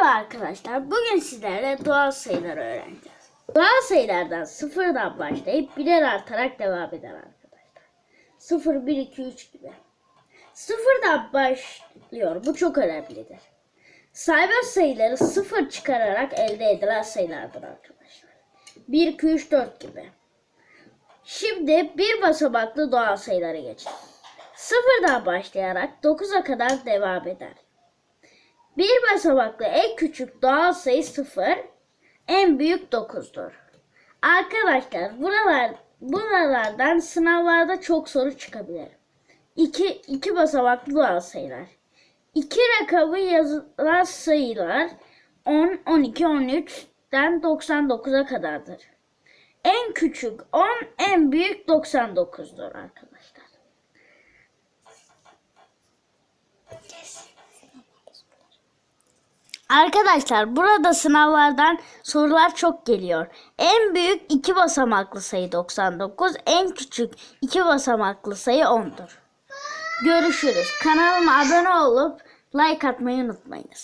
Merhaba arkadaşlar. Bugün sizlerle doğal sayıları öğreneceğiz. Doğal sayılardan sıfırdan başlayıp birer artarak devam eder arkadaşlar. 0, 1, 2, 3 gibi. Sıfırdan başlıyor. Bu çok önemlidir. Sayma sayıları sıfır çıkararak elde edilen sayılardır arkadaşlar. 1, 2, 3, 4 gibi. Şimdi bir basamaklı doğal sayılara geçelim. Sıfırdan başlayarak 9'a kadar devam eder. Bir basamaklı en küçük doğal sayı 0, en büyük 9'dur. Arkadaşlar buralar, buralardan sınavlarda çok soru çıkabilir. 2, iki basamaklı doğal sayılar. İki rakamı yazılan sayılar 10, 12, 13'den 99'a kadardır. En küçük 10, en büyük 99'dur arkadaşlar. Arkadaşlar burada sınavlardan sorular çok geliyor. En büyük iki basamaklı sayı 99, en küçük iki basamaklı sayı 10'dur. Görüşürüz. Kanalıma abone olup like atmayı unutmayınız.